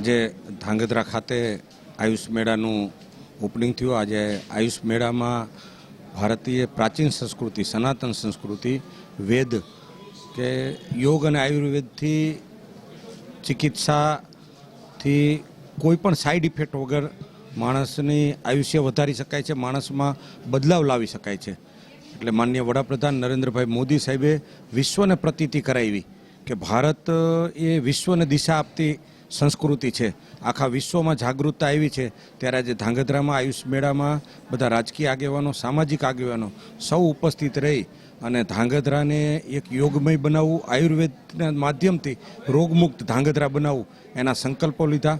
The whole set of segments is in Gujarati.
આજે ધાંગધ્રા ખાતે આયુષ મેળાનું ઓપનિંગ થયું. આજે આયુષ મેળામાં ભારતીય પ્રાચીન સંસ્કૃતિ, સનાતન સંસ્કૃતિ, વેદ કે યોગ અને આયુર્વેદથી ચિકિત્સાથી કોઈ પણ સાઈડ ઇફેક્ટ વગર માણસની આયુષ્ય વધારી શકાય છે, માણસમાં બદલાવ લાવી શકાય છે. એટલે માન્ય વડાપ્રધાન નરેન્દ્રભાઈ મોદી સાહેબે વિશ્વને પ્રતીતિ કરાવી કે ભારત એ વિશ્વને દિશા આપતી સંસ્કૃતિ છે. આખા વિશ્વમાં જાગૃતતા આવી છે. ત્યારે આજે ધાંગધ્રામાં આયુષ મેળામાં બધા રાજકીય આગેવાનો, સામાજિક આગેવાનો સૌ ઉપસ્થિત રહી અને ધાંગધ્રાને એક યોગમય બનાવવું, આયુર્વેદના માધ્યમથી રોગમુક્ત ધાંગધ્રા બનાવવું એના સંકલ્પો લીધા.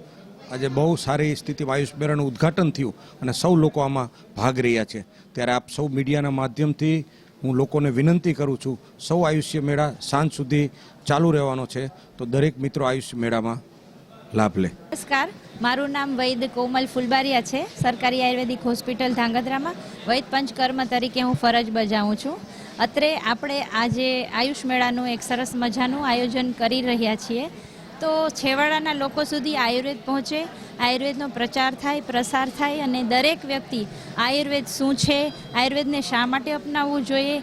આજે બહુ સારી સ્થિતિમાં આયુષ મેળાનું ઉદ્ઘાટન થયું અને સૌ લોકો આમાં ભાગ રહ્યા છે. ત્યારે આપ સૌ મીડિયાના માધ્યમથી હું લોકોને વિનંતી કરું છું, સૌ આયુષ્ય મેળા સાંજ સુધી ચાલુ રહેવાનો છે. તો દરેક મિત્રો આયુષ્ય મેળામાં લાભ લે નમસ્કાર. મારું નામ વૈદ કોમલ ફુલબારિયા છે. સરકારી આયુર્વેદિક હોસ્પિટલ ધાંગધ્રામાં. વૈદ પંચકર્મ તરીકે હું ફરજ બજાવું છું. અત્રે આપણે આજે આયુષ મેળાનું એક સરસ મજાનું આયોજન કરી રહ્યા છીએ. તો છેવાડાના લોકો સુધી આયુર્વેદ પહોંચે, આયુર્વેદનો પ્રચાર થાય, પ્રસાર થાય અને દરેક વ્યક્તિ આયુર્વેદ શું છે, આયુર્વેદને શા માટે અપનાવવું જોઈએ,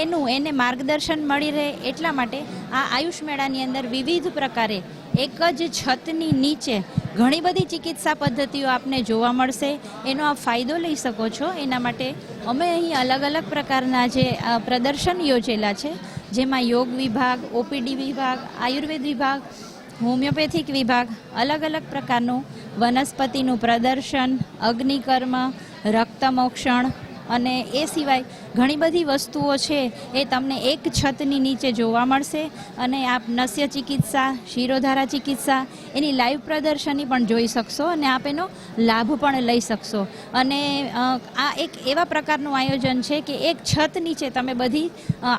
એનું એને માર્ગદર્શન મળી રહે એટલા માટે આ આયુષ મેળાની અંદર વિવિધ પ્રકારે એક જ છતની નીચે ઘણી બધી ચિકિત્સા પદ્ધતિઓ આપને જોવા મળશે. એનો આપ ફાયદો લઈ શકો છો. એના માટે અમે અહીં અલગ અલગ પ્રકારના જે પ્રદર્શન યોજેલા છે, જેમાં યોગ વિભાગ, ઓપીડી વિભાગ, આયુર્વેદ વિભાગ હોમિયોપેથિક વિભાગ અલગ અલગ પ્રકારનું વનસ્પતિનું પ્રદર્શન, અગ્નિકર્મ, રક્તમોક્ષણ અને એ સિવાય ઘણી બધી વસ્તુઓ છે એ તમને એક છતની નીચે જોવા મળશે અને આપ નસ્ય ચિકિત્સા શિરોધારા ચિકિત્સા એની લાઈવ પ્રદર્શની પણ જોઈ શકશો અને આપ એનો લાભ પણ લઈ શકશો. અને આ એક એવા પ્રકારનું આયોજન છે કે એક છત નીચે તમે બધી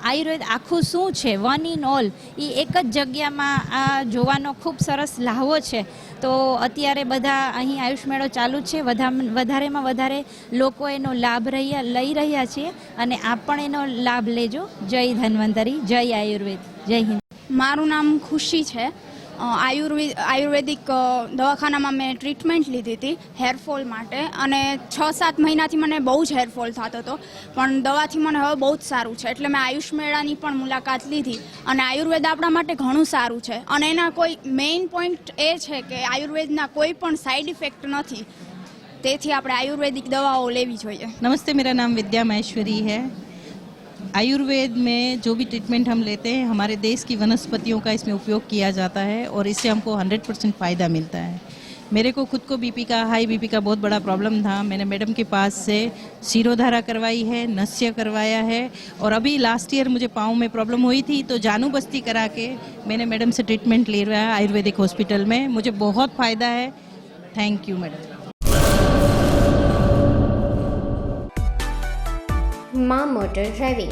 આયુર્વેદ આખું શું છે વન ઇન ઓલ એ એક જ જગ્યામાં આ જોવાનો ખૂબ સરસ લાહવો છે. તો અત્યારે બધા અહીં આયુષ મેળો ચાલુ છે વધા- વધારેમાં વધારે લોકો એનો લાભ રહ્યા, લઈ રહ્યા છે અને આપ પણ એનો લાભ લેજો. જય ધન્વંતરી, જય આયુર્વેદ. જય હિન્દ. મારું નામ ખુશી છે. આયુર્વેદ આયુર્વેદિક દવાખાનામાં મેં ટ્રીટમેન્ટ લીધી હતી હેરફોલ માટે અને છ સાત મહિનાથી મને બહુ જ હેરફોલ થતો હતો. પણ દવાથી મને હવે બહુ જ સારું છે. એટલે મેં આયુષ મેળાની પણ મુલાકાત લીધી અને આયુર્વેદ આપણા માટે ઘણું સારું છે. અને એના કોઈ મેઇન પોઈન્ટ એ છે કે આયુર્વેદના કોઈ પણ સાઈડ ઇફેક્ટ નથી. તેથી આપણે આયુર્વેદિક દવાઓ લેવી જોઈએ. નમસ્તે, મેરા નામ વિદ્યા મહેશ્વરી હૈ. आयुर्वेद में जो भी ट्रीटमेंट हम लेते हैं, हमारे देश की वनस्पतियों का इसमें उपयोग किया जाता है और इससे हमको 100 परसेंट फ़ायदा मिलता है। मेरे को खुद को बीपी का हाई बीपी का बहुत बड़ा प्रॉब्लम था। मैंने मैडम के पास से सिरोधारा करवाई है, नस्य करवाया है और अभी लास्ट ईयर मुझे पाँव में प्रॉब्लम हुई थी तो जानू बस्ती करा के मैंने मैडम से ट्रीटमेंट ले रहा है आयुर्वेदिक हॉस्पिटल में। मुझे बहुत फ़ायदा है। थैंक यू मैडम माँ motor driving